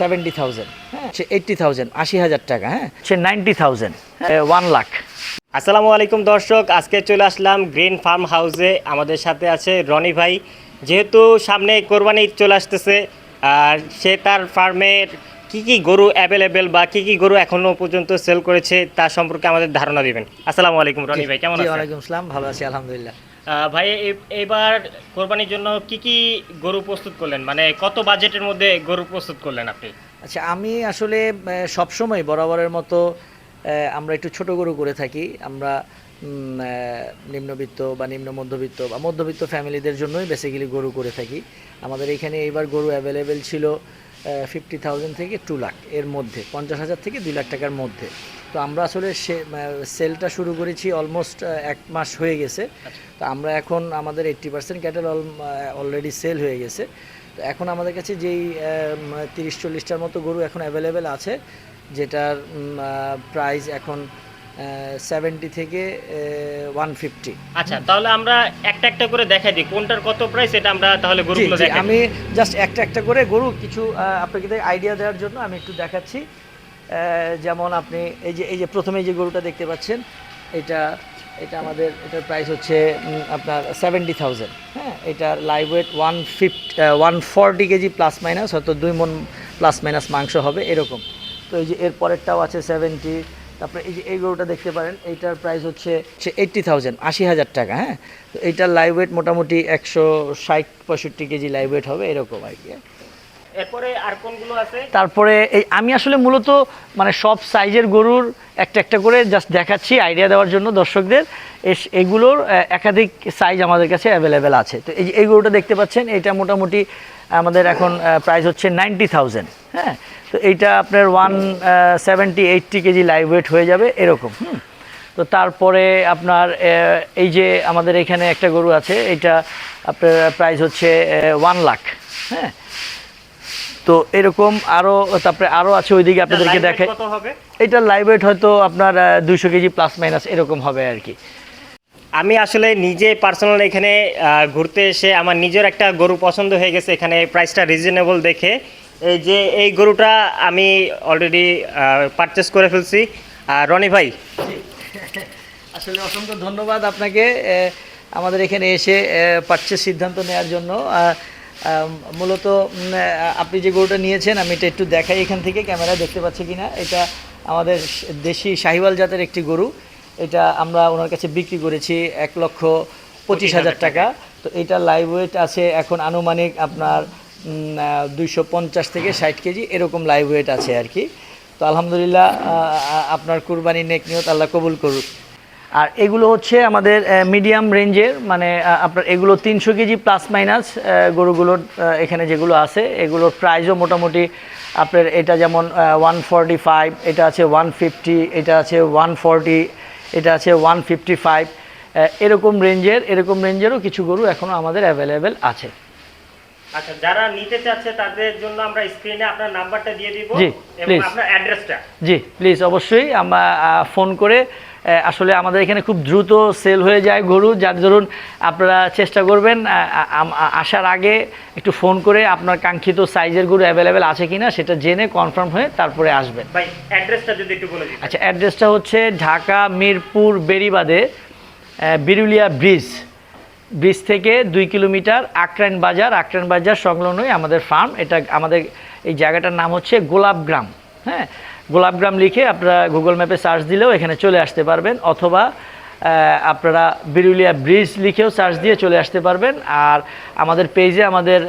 Seventy thousand হ্যাঁ সে eighty thousand আশি হাজার টাকা হ্যাঁ। সে নাইনটি থাউজেন্ড ওয়ান লাখ আসসালামু আলাইকুম দর্শক আজকে চলে আসলাম গ্রিন ফার্ম হাউসে। আমাদের সাথে আছে রনি ভাই। যেহেতু সামনে কোরবানি ঈদ চলে আসতেছে আর সে তার ফার্মের কি কি গরু অ্যাভেলেবেল বা কি কি গরু এখনও পর্যন্ত সেল করেছে তার সম্পর্কে আমাদের ধারণা দিবেন। আসসালামু আলাইকুম রনি ভাই কেমন আছেন? ওয়ালাইকুম আসসালাম ভালো আছি আলহামদুলিল্লাহ। ভাই এবার কোরবানির জন্য কি কি গরু প্রস্তুত করলেন? মানে কত বাজেটের মধ্যে গরু প্রস্তুত করলেন আপনি? আচ্ছা আমি আসলে সবসময় বরাবরের মতো আমরা একটু ছোট গরু করে থাকি। আমরা নিম্নবিত্ত বা নিম্ন মধ্যবিত্ত বা মধ্যবিত্ত ফ্যামিলিদের জন্যই বেসিক্যালি গরু করে থাকি। আমাদের এখানে এইবার গরু অ্যাভেলেবেল ছিল ফিফটি থাউজেন্ড থেকে টু লাখ এর মধ্যে পঞ্চাশ হাজার থেকে দুই লাখ টাকার মধ্যে। তো আমরা আসলে সেলটা শুরু করেছি অলমোস্ট এক মাস হয়ে গেছে। তো আমরা এখন আমাদের eighty percent cattle already sale হয়ে গেছে। তো এখন আমাদের কাছে যেই তিরিশ চল্লিশটার মতো গরু এখন অ্যাভেলেবেল আছে যেটার প্রাইস এখন সেভেন্টি থেকে ওয়ান ফিফটি আচ্ছা তাহলে আমরা একটা একটা করে দেখাই দিই। কোনটার কত প্রাইস এটা আমরা তাহলে গরুগুলো দেখাই আমি জাস্ট একটা একটা করে গরু কিছু আপনাকে আইডিয়া দেওয়ার জন্য আমি একটু দেখাচ্ছি। যেমন আপনি এই যে এই যে প্রথমে যে গরুটা দেখতে পাচ্ছেন এটা এটা আমাদের এটার প্রাইস হচ্ছে আপনার সেভেন্টি থাউজেন্ড হ্যাঁ এটার live weight one fifty one forty KG plus minus হয়তো দুই মন প্লাস মাইনাস মাংস হবে এরকম। তো এই যে এর পরেরটাও আছে সেভেন্টি তারপরে এই যে এই গরুটা দেখতে পারেন, এইটার প্রাইস হচ্ছে এইট্টি থাউজেন্ড আশি হাজার টাকা হ্যাঁ? তো এইটার লাইভ ওয়েট মোটামুটি একশো ষাট পঁয়ষট্টি কেজি লাইভ ওয়েট হবে, এরকম আর কি তারপরে এই আমি আসলে মূলত মানে সব সাইজের গরুর একটা একটা করে জাস্ট দেখাচ্ছি আইডিয়া দেওয়ার জন্য দর্শকদের। এগুলোর একাধিক সাইজ আমাদের কাছে অ্যাভেলেবেল আছে। তো এই এই গরুটা দেখতে পাচ্ছেন, এটা মোটামুটি আমাদের এখন প্রাইস হচ্ছে নাইনটি হ্যাঁ? তো এইটা আপনার one seventy eighty KG live weight হয়ে যাবে, এরকম। তো তারপরে আপনার এই যে আমাদের এখানে একটা গরু আছে, এটা আপনার প্রাইস হচ্ছে ওয়ান লাখ হ্যাঁ? তো এরকম আরও তারপরে আরও আছে ওইদিকে আপনাদেরকে দেখে এটা লাইভ ওয়েট হয়তো আপনার দুইশো কেজি প্লাস মাইনাস এরকম হবে আর কি। আমি আসলে নিজে পার্সোনাল এখানে আহ, ঘুরতে এসে আমার নিজের একটা গরু পছন্দ হয়ে গেছে এখানে প্রাইসটা রিজনেবল দেখে। এই যে এই গরুটা আমি অলরেডি পারচেস করে ফেলছি। আর রনি ভাই? আসলে অসংখ্য ধন্যবাদ আপনাকে আমাদের এখানে এসে পারচেস সিদ্ধান্ত নেওয়ার জন্য। মূলত আপনি যে গরুটা নিয়েছেন আমি এটা একটু দেখাই এখান থেকে ক্যামেরায় দেখতে পাচ্ছি কিনা। এটা আমাদের দেশি শাহিওয়াল জাতের একটি গরু। এটা আমরা ওনার কাছে বিক্রি করেছি এক লক্ষ পঁচিশ হাজার টাকা। তো এটা লাইভ ওয়েট আছে এখন আনুমানিক আপনার দুইশো পঞ্চাশ থেকে ষাট কেজি এরকম লাইভ ওয়েট আছে আর কি। তো আলহামদুলিল্লাহ আপনার কুরবানি নেক নিয়ত আল্লাহ কবুল করুক। আর এগুলো হচ্ছে আমাদের মিডিয়াম রেঞ্জের মানে আপনার এগুলো তিনশো কেজি প্লাস মাইনাস গরুগুলোর এখানে যেগুলো আছে এগুলোর প্রাইসও মোটামুটি আপনার এটা যেমন ওয়ান ফর্টি ফাইভ এটা আছে ওয়ান ফিফটি এটা আছে ওয়ান ফর্টি এটা আছে ওয়ান ফিফটি ফাইভ এরকম রেঞ্জের এরকম রেঞ্জেরও কিছু গরু এখনও আমাদের অ্যাভেলেবেল আছে। আচ্ছা যারা নিতে চাচ্ছে তাদের জন্য আমরা স্ক্রিনে আপনার নাম্বারটা দিয়ে দিব এবং আপনার অ্যাড্রেসটা জি প্লিজ অবশ্যই আমরা ফোন করে আসলে আমাদের এখানে খুব দ্রুত সেল হয়ে যায় গরু যার ধরুন আপনারা চেষ্টা করবেন আসার আগে একটু ফোন করে আপনার কাঙ্ক্ষিত সাইজের গরু অ্যাভেলেবেল আছে কিনা সেটা জেনে কনফার্ম হয়ে তারপরে আসবেন। আচ্ছা অ্যাড্রেসটা হচ্ছে ঢাকা মিরপুর বেরিবাদে বিরুলিয়া ব্রিজ। ব্রিজ থেকে দুই কিলোমিটার আক্রাইন বাজার আক্রাইন বাজার সংলগ্নই আমাদের ফার্ম এটা আমাদের এই জায়গাটার নাম হচ্ছে গোলাপগ্রাম হ্যাঁ? গোলাপগ্রাম লিখে আপনারা গুগল ম্যাপে সার্চ দিলেও এখানে চলে আসতে পারবেন, অথবা আপনারা বিরুলিয়া ব্রিজ লিখেও সার্চ দিয়ে চলে আসতে পারবেন। আর আমাদের পেজে আমাদের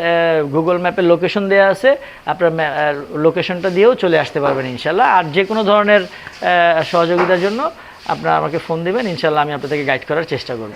গুগল ম্যাপের লোকেশন দেওয়া আছে, আপনার লোকেশনটা দিয়েও চলে আসতে পারবেন ইনশাল্লাহ আর যে কোনো ধরনের সহযোগিতার জন্য আপনারা আমাকে ফোন দেবেন ইনশাল্লাহ আমি আপনাদেরকে গাইড করার চেষ্টা করব।